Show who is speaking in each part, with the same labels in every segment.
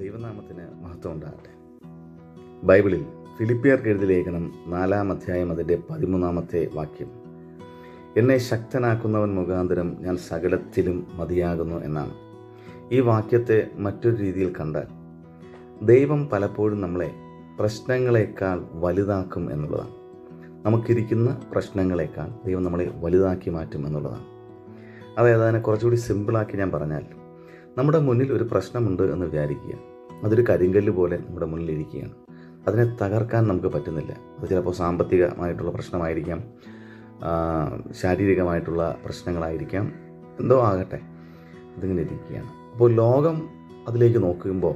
Speaker 1: ദൈവനാമത്തിന് മഹത്വം ഉണ്ടാകട്ടെ ബൈബിളിൽ ഫിലിപ്പിയർക്ക് എഴുതിയ ലേഖനം നാലാം അധ്യായം അതിന്റെ പതിമൂന്നാമത്തെ വാക്യം. എന്നെ ശക്തനാക്കുന്നവൻ മുഖാന്തരം ഞാൻ സകലത്തിലും മതിയാകുന്നു എന്നാണ്. ഈ വാക്യത്തെ മറ്റൊരു രീതിയിൽ കണ്ടാൽ ദൈവം പലപ്പോഴും നമ്മളെ പ്രശ്നങ്ങളെക്കാൾ വലുതാക്കും എന്നുള്ളതാണ്. നമുക്കിരിക്കുന്ന പ്രശ്നങ്ങളെക്കാൾ ദൈവം നമ്മളെ വലുതാക്കി മാറ്റും എന്നുള്ളതാണ്. അതായത് അതിനെ കുറച്ചുകൂടി സിമ്പിളാക്കി ഞാൻ പറഞ്ഞാൽ നമ്മുടെ മുന്നിൽ ഒരു പ്രശ്നമുണ്ട് എന്ന് വിചാരിക്കുക. അതൊരു കരിങ്കല്ല് പോലെ നമ്മുടെ മുന്നിൽ ഇരിക്കുകയാണ്. അതിനെ തകർക്കാൻ നമുക്ക് പറ്റുന്നില്ല. അത് ചിലപ്പോൾ സാമ്പത്തികമായിട്ടുള്ള പ്രശ്നമായിരിക്കാം. ശാരീരികമായിട്ടുള്ള പ്രശ്നങ്ങളായിരിക്കാം. എന്തോ ആകട്ടെ അതിങ്ങനെ ഇരിക്കുകയാണ്. അപ്പോൾ ലോകം അതിലേക്ക് നോക്കുമ്പോൾ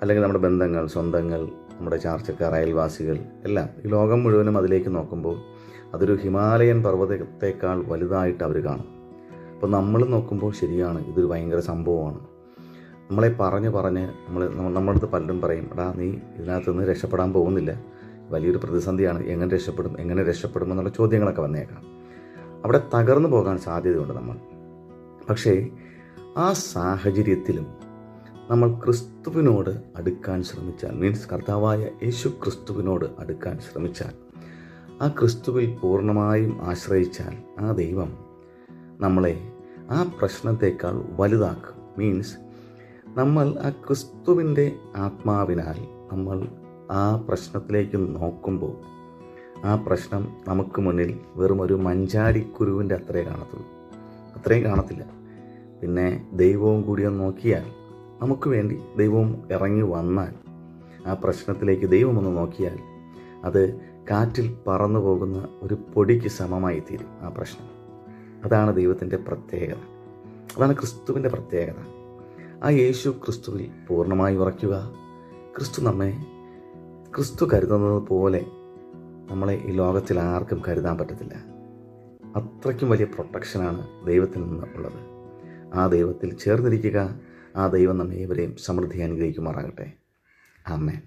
Speaker 1: അല്ലെങ്കിൽ നമ്മുടെ ബന്ധങ്ങൾ സ്വന്തങ്ങൾ നമ്മുടെ ചാർച്ചക്കാർ അയൽവാസികൾ എല്ലാം ഈ ലോകം മുഴുവനും അതിലേക്ക് നോക്കുമ്പോൾ അതൊരു ഹിമാലയൻ പർവതത്തെക്കാൾ വലുതായിട്ട് അവർ കാണും. അപ്പോൾ നമ്മൾ നോക്കുമ്പോൾ ശരിയാണ് ഇതൊരു ഭയങ്കര സംഭവമാണ്. നമ്മളെ പറഞ്ഞ് പറഞ്ഞ് നമ്മൾ നമ്മുടെ അടുത്ത് പലരും പറയും എടാ നീ ഇതിനകത്ത് നിന്ന് രക്ഷപ്പെടാൻ പോകുന്നില്ല. വലിയൊരു പ്രതിസന്ധിയാണ് എങ്ങനെ രക്ഷപ്പെടും എങ്ങനെ രക്ഷപ്പെടും എന്നുള്ള ചോദ്യങ്ങളൊക്കെ വന്നേക്കാം. അവിടെ തകർന്നു പോകാൻ സാധ്യതയുണ്ട് നമ്മൾ. പക്ഷേ ആ സാഹചര്യത്തിലും നമ്മൾ ക്രിസ്തുവിനോട് അടുക്കാൻ ശ്രമിച്ചാൽ മീൻസ് കർത്താവായ യേശു ക്രിസ്തുവിനോട് അടുക്കാൻ ശ്രമിച്ചാൽ ആ ക്രിസ്തുവിൽ പൂർണമായും ആശ്രയിച്ചാൽ ആ ദൈവം നമ്മളെ ആ പ്രശ്നത്തേക്കാൾ വലുതാക്കും. മീൻസ് നമ്മൾ ആ ക്രിസ്തുവിന്റെ ആത്മാവിനാൽ നമ്മൾ ആ പ്രശ്നത്തിലേക്ക് നോക്കുമ്പോൾ ആ പ്രശ്നം നമുക്ക് മുന്നിൽ വെറും ഒരു മഞ്ചാടിക്കുരുവിന്റെ അത്രേ കാണത്തുള്ളൂ. അത്രയും കാണത്തില്ല. പിന്നെ ദൈവവും കൂടി ഒന്ന് നോക്കിയാൽ നമുക്ക് വേണ്ടി ദൈവവും ഇറങ്ങി വന്നാൽ ആ പ്രശ്നത്തിലേക്ക് ദൈവം ഒന്ന് നോക്കിയാൽ അത് കാറ്റിൽ പറന്നു പോകുന്ന ഒരു പൊടിക്ക് സമമായി തീരും ആ പ്രശ്നം. അതാണ് ദൈവത്തിന്റെ പ്രത്യേകത. അതാണ് ക്രിസ്തുവിന്റെ പ്രത്യേകത. ആ യേശു ക്രിസ്തുവിൽ പൂർണമായി ഉറയ്ക്കുക. ക്രിസ്തു നമ്മെ ക്രിസ്തു കരുതുന്നത് പോലെ നമ്മളെ ഈ ലോകത്തിൽ ആർക്കും കരുതാൻ പറ്റത്തില്ല. അത്രയ്ക്കും വലിയ പ്രൊട്ടക്ഷനാണ് ദൈവത്തിൽ നിന്ന് ഉള്ളത്. ആ ദൈവത്തിൽ ചേർന്നിരിക്കുക. ആ ദൈവം നമ്മെ ഏവരെയും സമൃദ്ധി അനുഗ്രഹിക്കുമാറാകട്ടെ. ആമേൻ.